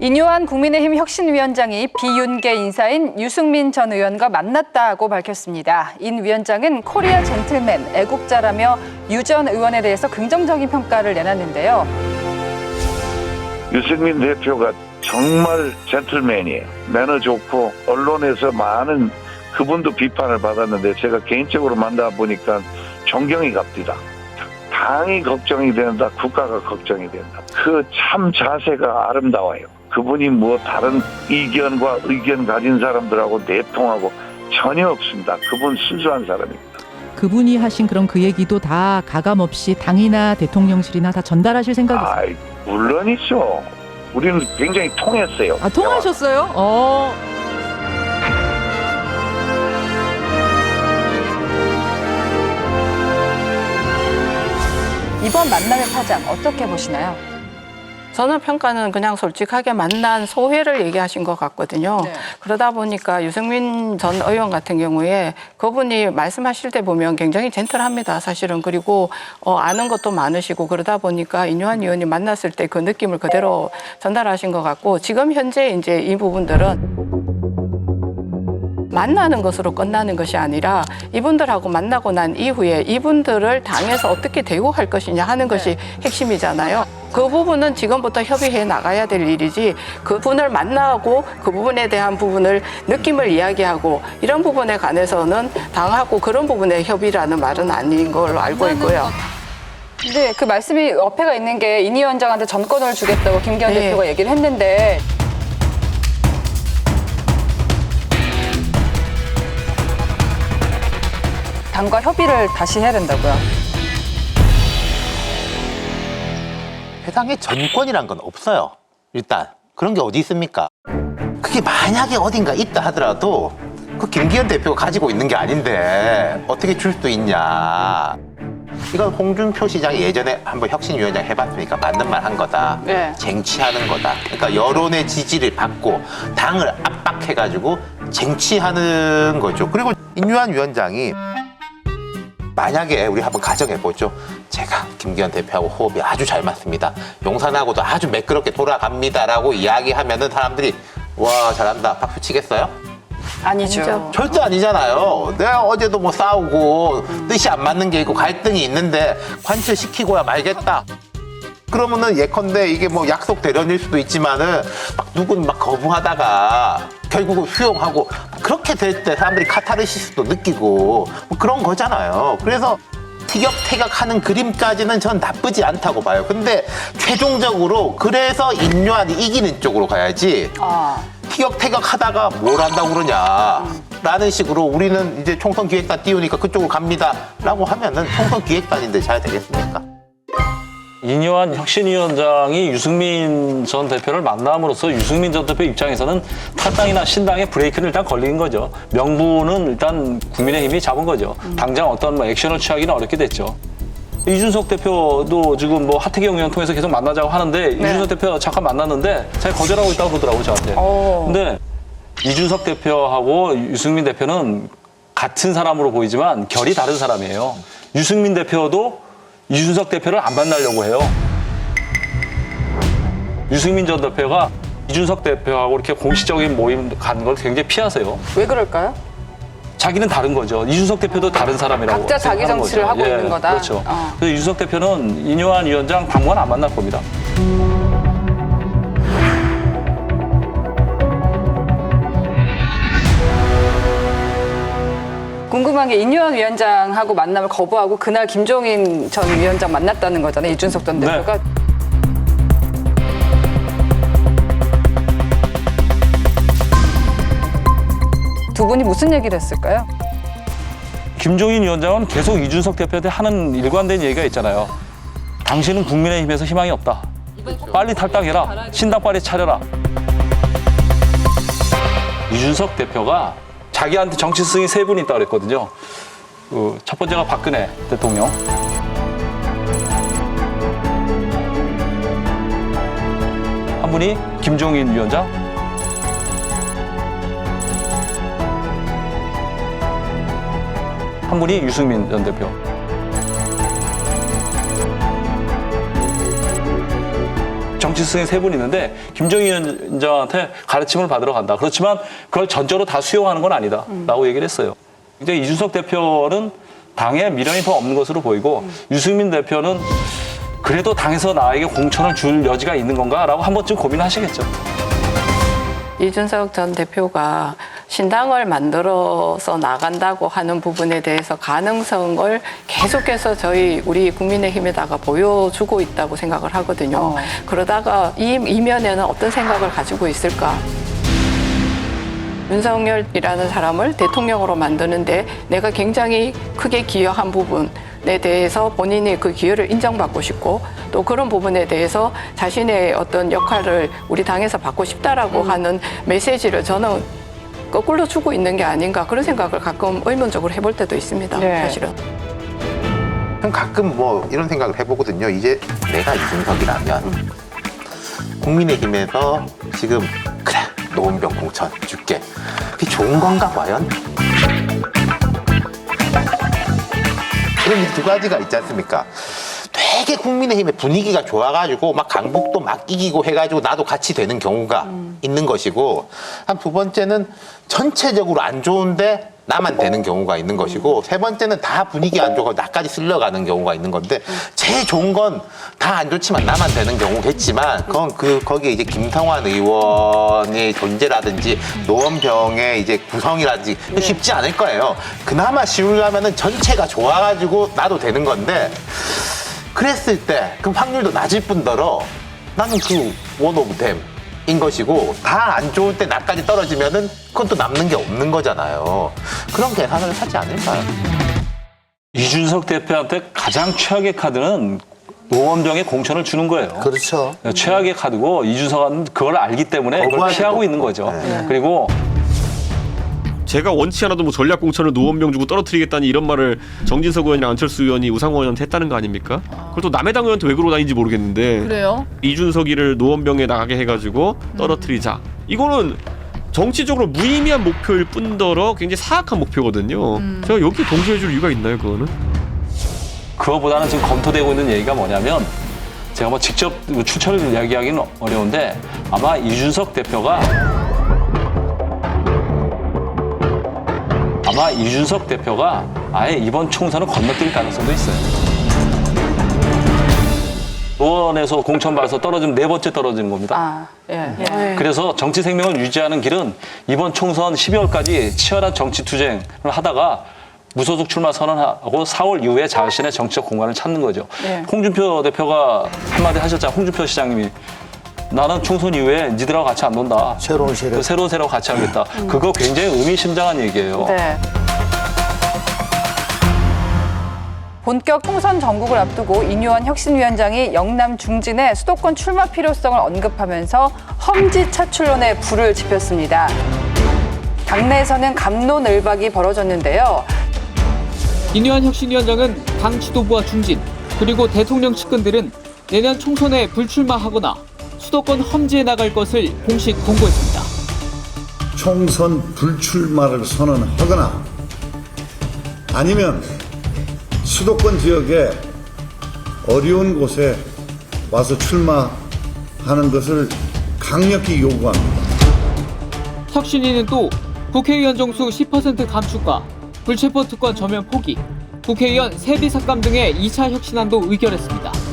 인요한 국민의힘 혁신위원장이 비윤계 인사인 유승민 전 의원과 만났다고 밝혔습니다. 인 위원장은 코리아 젠틀맨, 애국자라며 유 전 의원에 대해서 긍정적인 평가를 내놨는데요. 유승민 대표가 정말 젠틀맨이에요. 매너 좋고 언론에서 많은 그분도 비판을 받았는데 제가 개인적으로 만나 보니까 존경이 갑니다. 당이 걱정이 된다, 국가가 걱정이 된다. 그 참 자세가 아름다워요. 그분이 뭐 다른 이견과 의견 가진 사람들하고 내통하고 전혀 없습니다. 그분 순수한 사람입니다. 그분이 하신 그런 그 얘기도 다 가감 없이 당이나 대통령실이나 다 전달하실 생각이세요? 아이, 물론이죠. 우리는 굉장히 통했어요. 아, 통하셨어요? 어. 이번 만남의 파장 어떻게 보시나요? 저는 평가는 그냥 솔직하게 만난 소회를 얘기하신 것 같거든요. 네. 그러다 보니까 유승민 전 의원 같은 경우에 그분이 말씀하실 때 보면 굉장히 젠틀합니다. 사실은 그리고 어, 아는 것도 많으시고 그러다 보니까 인유한 의원이 만났을 때 그 느낌을 그대로 전달하신 것 같고 지금 현재 이제 이 부분들은 만나는 것으로 끝나는 것이 아니라 이분들하고 만나고 난 이후에 이분들을 당에서 어떻게 대우할 것이냐 하는 것이 핵심이잖아요. 그 부분은 지금부터 협의해 나가야 될 일이지 그 분을 만나고 그 부분에 대한 부분을 느낌을 이야기하고 이런 부분에 관해서는 당하고 그런 부분의 협의라는 말은 아닌 걸로 알고 있고요. 네, 그 말씀이 어폐가 있는 게인 위원장한테 전권을 주겠다고 김기현 네. 대표가 얘기를 했는데 당과 협의를 다시 해야 된다고요. 세상에 전권이란 건 없어요. 일단 그런 게 어디 있습니까? 그게 만약에 어딘가 있다 하더라도 그 김기현 대표가 가지고 있는 게 아닌데 어떻게 줄수 있냐? 이건 홍준표 시장이 예전에 한번 혁신위원장 해봤으니까 맞는 말 한 거다. 네. 쟁취하는 거다. 그러니까 여론의 지지를 받고 당을 압박해가지고 쟁취하는 거죠. 그리고 인유한 위원장이 만약에 우리 한번 가정해 보죠. 제가 김기현 대표하고 호흡이 아주 잘 맞습니다. 용산하고도 아주 매끄럽게 돌아갑니다라고 이야기하면은 사람들이 와 잘한다 박수 치겠어요? 아니죠. 아니죠. 절대 아니잖아요. 내가 어제도 뭐 싸우고 뜻이 안 맞는 게 있고 갈등이 있는데 관철시키고야 말겠다. 그러면은 예컨대 이게 뭐 약속 대련일 수도 있지만은 막 누군 막 거부하다가 결국은 수용하고 그렇게 될 때 사람들이 카타르시스도 느끼고 뭐 그런 거잖아요. 그래서 티격태격하는 그림까지는 전 나쁘지 않다고 봐요. 근데 최종적으로 그래서 인류한이 이기는 쪽으로 가야지 아, 티격태격 하다가 뭘 한다고 그러냐. 라는 식으로 우리는 이제 총선 기획단 띄우니까 그쪽으로 갑니다. 라고 하면은 총선 기획단인데 잘 되겠습니까? 이뇨한 혁신위원장이 유승민 전 대표를 만남으로써 유승민 전 대표 입장에서는 탈당이나 신당에 브레이크는 일단 걸린 거죠. 명분은 일단 국민의힘이 잡은 거죠. 당장 어떤 뭐 액션을 취하기는 어렵게 됐죠. 이준석 대표도 지금 뭐 하태경 의원 통해서 계속 만나자고 하는데 이준석 대표 잠깐 만났는데 자기 거절하고 있다고 그러더라고요, 저한테. 어. 근데 이준석 대표하고 유승민 대표는 같은 사람으로 보이지만 결이 다른 사람이에요. 유승민 대표도 이준석 대표를 안 만나려고 해요. 유승민 전 대표가 이준석 대표하고 이렇게 공식적인 모임 가는 걸 굉장히 피하세요. 왜 그럴까요? 자기는 다른 거죠. 이준석 대표도 다른 사람이라고. 각자 자기 정치를 거죠. 하고 있는 거다? 그렇죠. 어. 그래서 이준석 대표는 이뇨한 위원장 당분간 안 만날 겁니다. 궁금한 게 인유한 위원장하고 만남을 거부하고 그날 김종인 전 위원장 만났다는 거잖아요. 이준석 전 네. 대표가. 두 분이 무슨 얘기를 했을까요? 김종인 위원장은 계속 이준석 대표한테 하는 일관된 얘기가 있잖아요. 당신은 국민의힘에서 희망이 없다. 빨리 탈당해라. 신당 빨리 차려라. 이준석 대표가 자기한테 정치 스승이 세분 있다고 그랬거든요. 그 첫 번째가 박근혜 대통령. 한 분이 김종인 위원장. 한 분이 유승민 전 대표. 정치 스승이 세 분 있는데 김정희 위원장한테 가르침을 받으러 간다. 그렇지만 그걸 전적으로 다 수용하는 건 아니다.라고 얘기를 했어요. 이제 이준석 대표는 당에 미련이 더 없는 것으로 보이고 유승민 대표는 그래도 당에서 나에게 공천을 줄 여지가 있는 건가라고 한 번쯤 고민하시겠죠. 이준석 전 대표가 신당을 만들어서 나간다고 하는 부분에 대해서 가능성을 계속해서 저희 우리 국민의힘에다가 보여주고 있다고 생각을 하거든요. 어. 그러다가 이 이면에는 어떤 생각을 가지고 있을까? 윤석열이라는 사람을 대통령으로 만드는데 내가 굉장히 크게 기여한 부분 에 대해서 본인이 그 기여를 인정받고 싶고 또 그런 부분에 대해서 자신의 어떤 역할을 우리 당에서 받고 싶다라고 하는 메시지를 저는 거꾸로 주고 있는 게 아닌가 그런 생각을 가끔 의문적으로 해볼 때도 있습니다. 네. 사실은. 그럼 가끔 뭐 이런 생각을 해보거든요. 이제 내가 이준석이라면 국민의힘에서 지금 그래 노원병 공천 줄게. 그게 좋은 건가 과연? 그런 이두 가지가 있지 않습니까? 되게 국민의힘의 분위기가 좋아가지고 막 강북도 막 이기고 해가지고 나도 같이 되는 경우가 있는 것이고 한 두 번째는 전체적으로 안 좋은데 나만 되는 경우가 있는 것이고 세 번째는 다 분위기 안 좋고 나까지 쓸려가는 경우가 있는 건데 제일 좋은 건 다 안 좋지만 나만 되는 경우겠지만 그건 그 거기에 이제 김성환 의원의 존재라든지 노원병의 이제 구성이라든지 쉽지 않을 거예요. 그나마 쉬우려면은 전체가 좋아가지고 나도 되는 건데 그랬을 때 그럼 확률도 낮을 뿐더러 나는 그 원 오브 댐인 것이고 다 안 좋을 때 나까지 떨어지면은 그건 또 남는 게 없는 거잖아요. 그런 계산을 하지 않을까요? 이준석 대표한테 가장 최악의 카드는 노원병의 공천을 주는 거예요. 그렇죠. 최악의 카드고 이준석은 그걸 알기 때문에 그걸 피하고 있는. 거죠. 네. 그리고 제가 원치 않아도 뭐 전략 공천을 노원병 주고 떨어뜨리겠다니 이런 말을 정진석 의원이랑 안철수 의원이 우상호 의원한테 했다는 거 아닙니까? 그걸 또 남의 당 의원한테 왜 그러고 다니는지 모르겠는데 그래요? 이준석이를 노원병에 나가게 해가지고 떨어뜨리자. 이거는 정치적으로 무의미한 목표일 뿐더러 굉장히 사악한 목표거든요. 제가 여기 동조해줄 이유가 있나요, 그거는? 그거보다는 지금 검토되고 있는 얘기가 뭐냐면 제가 뭐 직접 추천을 이야기하기는 어려운데 아마 이준석 대표가 아마 이준석 대표가 아예 이번 총선을 건너뛸 가능성도 있어요. 노원에서 공천 받아서 떨어지면 네 번째 떨어지는 겁니다. 아, 예. 그래서 정치 생명을 유지하는 길은 이번 총선 12월까지 치열한 정치 투쟁을 하다가 무소속 출마 선언하고 4월 이후에 자신의 정치적 공간을 찾는 거죠. 네. 홍준표 대표가 한마디 하셨잖아요. 홍준표 시장님이 나는 총선 이후에 니들하고 같이 안 논다. 새로운 세력. 그 새로운 세력 같이 하겠다. 그거 굉장히 의미심장한 얘기예요. 네. 본격 총선 전국을 앞두고 인유원 혁신위원장이 영남 중진의 수도권 출마 필요성을 언급하면서 험지 차출론에 불을 지폈습니다. 당내에서는 감론을박이 벌어졌는데요. 인유한 혁신위원장은 당 지도부와 중진 그리고 대통령 측근들은 내년 총선에 불출마하거나 수도권 험지에 나갈 것을 공식 공고했습니다. 총선 불출마를 선언하거나 아니면 수도권 지역에 어려운 곳에 와서 출마하는 것을 강력히 요구합니다. 혁신위는 또 국회의원 정수 10% 감축과 불체포 특권 전면 포기, 국회의원 세비 삭감 등의 2차 혁신안도 의결했습니다.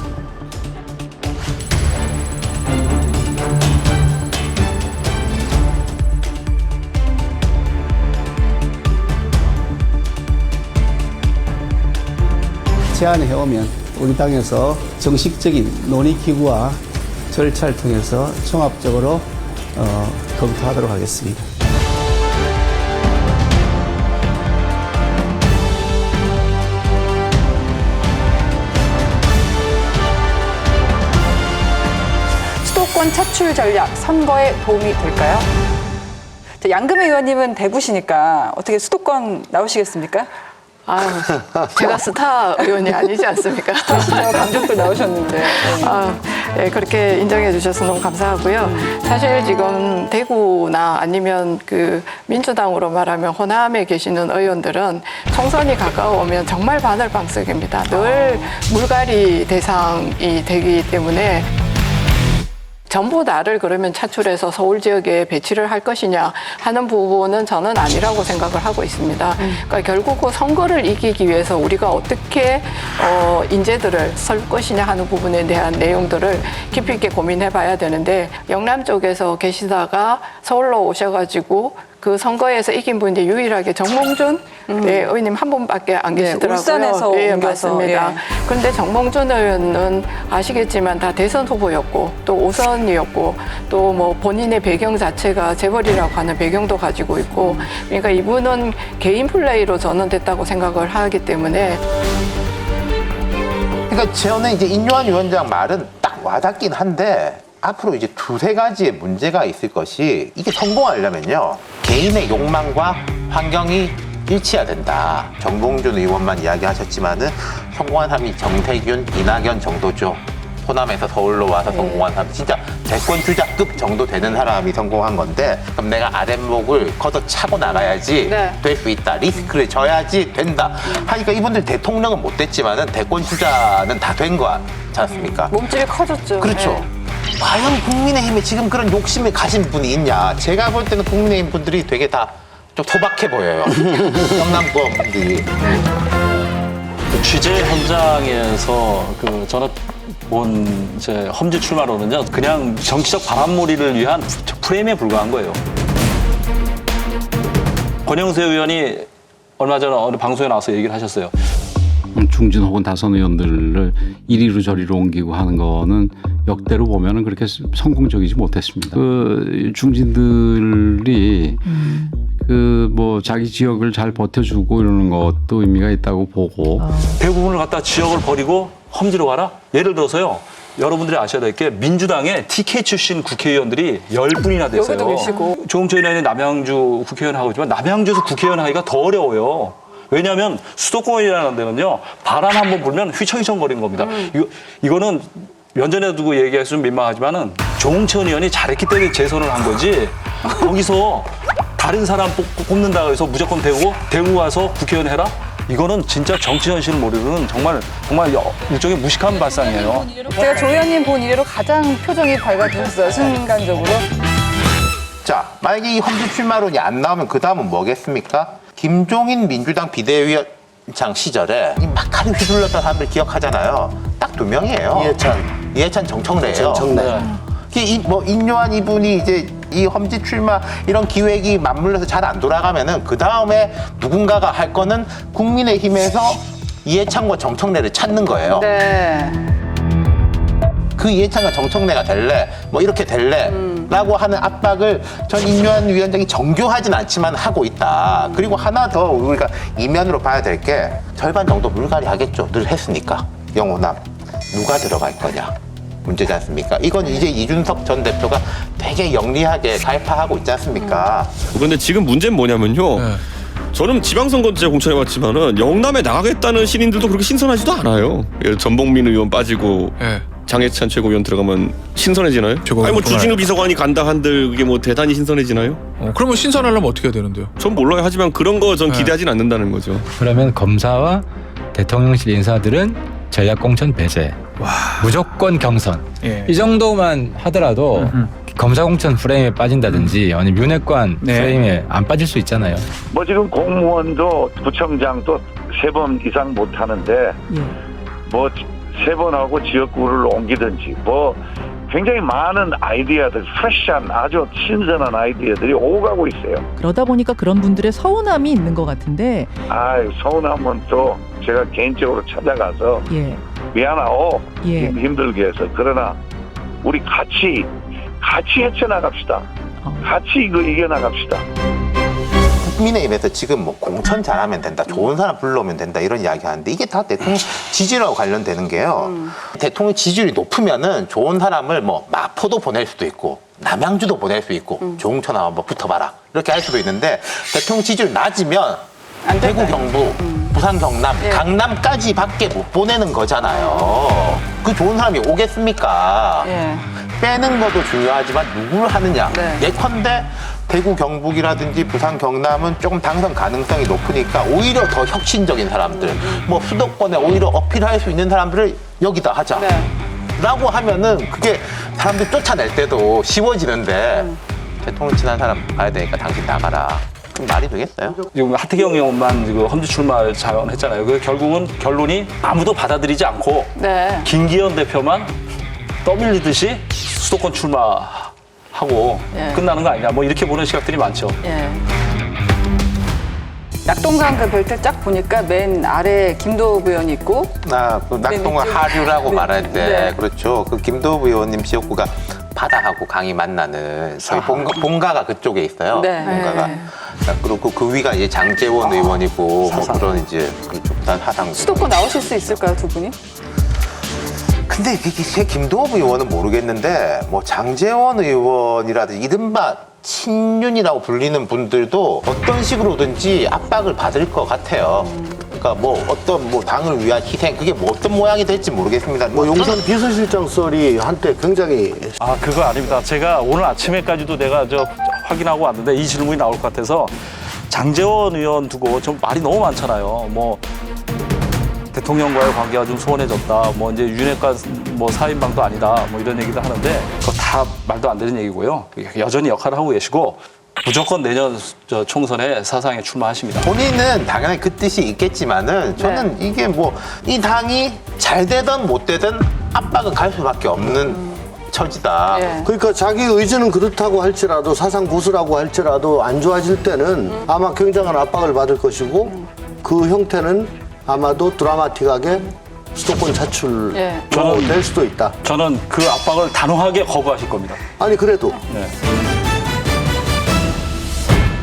제안을 해오면 우리 당에서 정식적인 논의기구와 절차를 통해서 종합적으로 어, 검토하도록 하겠습니다. 수도권 차출 전략 선거에 도움이 될까요? 자, 양금희 의원님은 대구시니까 어떻게 수도권 나오시겠습니까? 아유, 제가 스타 의원이 아니지 않습니까? 강적도 나오셨는데. 아, 예, 그렇게 인정해 주셔서 너무 감사하고요. 사실 지금 대구나 아니면 그 민주당으로 말하면 호남에 계시는 의원들은 총선이 가까워오면 정말 바늘방석입니다. 늘 물갈이 대상이 되기 때문에 전부 나를 그러면 차출해서 서울 지역에 배치를 할 것이냐 하는 부분은 저는 아니라고 생각을 하고 있습니다. 그러니까 결국 그 선거를 이기기 위해서 우리가 어떻게 어, 인재들을 설 것이냐 하는 부분에 대한 내용들을 깊이 있게 고민해 봐야 되는데 영남 쪽에서 계시다가 서울로 오셔가지고 그 선거에서 이긴 분이 유일하게 정몽준 네, 의원님 한 분밖에 안 네, 계시더라고요. 울산에서 예, 옮겨서, 맞습니다. 예. 그런데 정몽준 의원은 아시겠지만 다 대선 후보였고 또 오선이었고 또 뭐 본인의 배경 자체가 재벌이라고 하는 배경도 가지고 있고 그러니까 이분은 개인 플레이로 전원됐다고 생각을 하기 때문에 그러니까 저는 이제 인요한 위원장 말은 딱 와닿긴 한데 앞으로 이제 두세 가지의 문제가 있을 것이 이게 성공하려면요 개인의 욕망과 환경이 일치해야 된다. 정봉준 의원만 이야기하셨지만은 성공한 사람이 정세균, 이낙연 정도죠. 호남에서 서울로 와서 성공한 사람 진짜 대권 주자급 정도 되는 사람이 성공한 건데 그럼 내가 아랫목을 걷어 차고 나가야지 네. 될 수 있다 리스크를 져야지 된다 하니까 이분들 대통령은 못 됐지만은 대권 주자는 다 된거 같지 않습니까? 몸집이 커졌죠. 그렇죠. 네. 과연 국민의힘에 지금 그런 욕심을 가진 분이 있냐? 제가 볼 때는 국민의힘 분들이 되게 다 좀 소박해 보여요. 경남권 분들이. 취재 현장에서 그 저는 본 이제 험지 출마로는요 그냥 정치적 바람몰이를 위한 프레임에 불과한 거예요. 권영세 의원이 얼마 전에 어느 방송에 나와서 얘기를 하셨어요. 중진 혹은 다선 의원들을 이리로 저리로 옮기고 하는 거는 역대로 보면은 그렇게 성공적이지 못했습니다. 그 중진들이 그뭐 자기 지역을 잘 버텨주고 이러는 것도 의미가 있다고 보고 대부분을 갖다 지역을 버리고 험지로 가라? 예를 들어서요. 여러분들이 아셔야 될 게 민주당의 TK 출신 국회의원들이 열분이나 됐어요. 여기도 계시고. 조홍천 의원이 남양주 국회의원 하고 있지만 남양주에서 국회의원 하기가 더 어려워요. 왜냐하면 수도권이라는 데는요 바람 한 번 불면 휘청휘청 거리는 겁니다. 이거 이거는 면전에 두고 얘기해서 좀 민망하지만은 조홍천 의원이 잘했기 때문에 재선을 한 거지. 거기서 다른 사람 뽑- 뽑는다고 해서 무조건 대우고 대우 가서 국회의원 해라? 이거는 진짜 정치 현실을 모르는 정말 정말 여- 일종의 무식한 발상이에요. 제가 조 의원님 본 이래로 가장 표정이 밝아지셨어요, 순간적으로. 자, 만약에 이 험지 출마론이 안 나오면 그 다음은 뭐겠습니까? 김종인 민주당 비대위원장 시절에 이 막하리 휘둘렀던 사람들 기억하잖아요. 딱 두 명이에요. 이해찬. 이해찬 정청래예요. 네. 이, 뭐 인요한 이분이 이제 이 험지 출마 이런 기획이 맞물려서 잘 안 돌아가면은 그 다음에 누군가가 할 거는 국민의힘에서 이해찬과 정청래를 찾는 거예요. 네. 그 이해찬과 정청래가 될래? 뭐 이렇게 될래? 라고 하는 압박을 전 인요한 위원장이 정교하진 않지만 하고 있다. 그리고 하나 더 우리가 이면으로 봐야 될 게 절반 정도 물갈이 하겠죠. 늘 했으니까. 영호남 누가 들어갈 거냐? 문제지 않습니까? 이건 이제 이준석 전 대표가 되게 영리하게 갈파하고 있지 않습니까? 근데 지금 문제는 뭐냐면요. 저는 지방선거 때 공천해봤지만은 영남에 나가겠다는 신인들도 그렇게 신선하지도 않아요. 예, 전봉민 의원 빠지고 예. 장해찬 최고위원 들어가면 신선해지나요? 최고위원 아니 뭐. 주진우 비서관이 간다 한들 그게 뭐 대단히 신선해지나요? 어, 그러면 신선하려면 어떻게 해야 되는데요? 전 몰라요. 하지만 그런 거 전 네. 기대하진 않는다는 거죠. 그러면 검사와 대통령실 인사들은 전략 공천 배제, 무조건 경선 예. 이 정도만 하더라도 검사 공천 프레임에 빠진다든지 아니면 윤핵관 네. 프레임에 안 빠질 수 있잖아요. 뭐 지금 공무원도 부청장도 세 번 이상 못 하는데 예. 뭐 세번 하고 지역구를 옮기든지 뭐 굉장히 많은 아이디어들 프레시한 아주 신선한 아이디어들이 오가고 있어요. 그러다 보니까 그런 분들의 서운함이 있는 것 같은데 아 서운하면 또 제가 개인적으로 찾아가서 예. 미안하오 예. 힘- 힘들게 해서 그러나 우리 같이 같이 헤쳐나갑시다. 어. 같이 이거 이겨나갑시다. 국민의힘에서 지금 뭐 공천 잘하면 된다, 좋은 사람 불러오면 된다 이런 이야기 하는데 이게 다 대통령 지지율하고 관련되는 게요. 대통령 지지율이 높으면은 좋은 사람을 뭐 마포도 보낼 수도 있고 남양주도 보낼 수 있고 조홍천 한번 붙어봐라 이렇게 할 수도 있는데 대통령 지지율 낮으면 안 대구. 경북, 부산, 경남, 예. 강남까지 밖에 못 보내는 거잖아요. 그 좋은 사람이 오겠습니까? 예. 빼는 것도 중요하지만 누구를 하느냐. 네. 예컨대 대구 경북이라든지 부산 경남은 조금 당선 가능성이 높으니까 오히려 더 혁신적인 사람들, 뭐 수도권에 오히려 어필할 수 있는 사람들을 여기다 하자. 네. 라고 하면은 그게 사람들 쫓아낼 때도 쉬워지는데 대통령 친한 사람 가야 되니까 당신 나가라. 그럼 말이 되겠어요? 지금 하태경 의원만 지금 험지 출마 자원했잖아요. 그 결국은 결론이 아무도 받아들이지 않고 네. 김기현 대표만 떠밀리듯이 수도권 출마 하고 예. 끝나는 거 아니냐. 뭐 이렇게 보는 시각들이 많죠. 예. 낙동강 그 벨트 쫙 보니까 맨 아래 김도읍 의원이 있고 나그 낙동강 네, 하류라고 네. 말할 때 네. 그렇죠. 그 김도부 의원님 지역구가 바다하고 강이 만나는 저희 본가, 본가가 그쪽에 있어요. 네. 본가가 네. 그리고 그 위가 이제 장재원 의원이고 뭐 그런 이제 그쪽 단 하당. 수도권 나오실 수 있을까요, 두 분이? 근데 이게 제 김도부 의원은 모르겠는데 뭐 장재원 의원이라든지 이른바 친윤이라고 불리는 분들도 어떤 식으로든지 압박을 받을 것 같아요. 그러니까 뭐 어떤 뭐 당을 위한 희생 그게 뭐 어떤 모양이 될지 모르겠습니다. 뭐 용산 비서실장 썰이 한때 굉장히 아 그거 아닙니다. 제가 오늘 아침에까지도 내가 저 확인하고 왔는데 이 질문이 나올 것 같아서 장재원 의원 두고 좀 말이 너무 많잖아요. 뭐 대통령과의 관계가 좀 소원해졌다. 뭐 이제 윤핵관 뭐 사인방도 아니다. 뭐 이런 얘기도 하는데 그거 다 말도 안 되는 얘기고요. 여전히 역할을 하고 계시고 무조건 내년 저 총선에 사상에 출마하십니다. 본인은 당연히 그 뜻이 있겠지만은 저는 이게 뭐 이 당이 잘 되든 못 되든 압박은 갈 수밖에 없는 처지다. 예. 그러니까 자기 의지는 그렇다고 할지라도 사상 보수라고 할지라도 안 좋아질 때는 아마 굉장한 압박을 받을 것이고 그 형태는 아마도 드라마틱하게 수도권 차출로 예. 저는- 될 수도 있다. 저는 그 압박을 단호하게 거부하실 겁니다. 아니 그래도 네.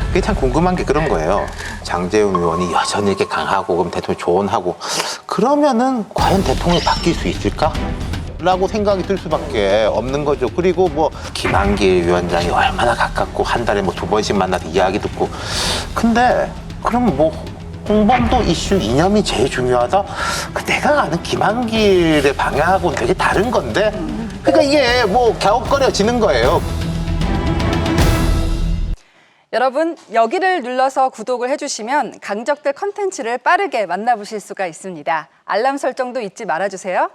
그게 참 궁금한 게 그런 거예요. 장재훈 의원이 여전히 이렇게 강하고 그럼 대통령 조언하고 그러면은 과연 대통령이 바뀔 수 있을까? 라고 생각이 들 수밖에 없는 거죠. 그리고 뭐 김한길 위원장이 얼마나 가깝고 한 달에 뭐 두 번씩 만나서 이야기 듣고 근데 그럼 뭐 홍범도 이슈 이념이 제일 중요하다? 그 내가 아는 김한길의 방향하고는 되게 다른 건데 그러니까 이게 뭐 갸웃거려지는 거예요. 여러분, 여기를 눌러서 구독을 해주시면 강적들 컨텐츠를 빠르게 만나보실 수가 있습니다. 알람 설정도 잊지 말아주세요.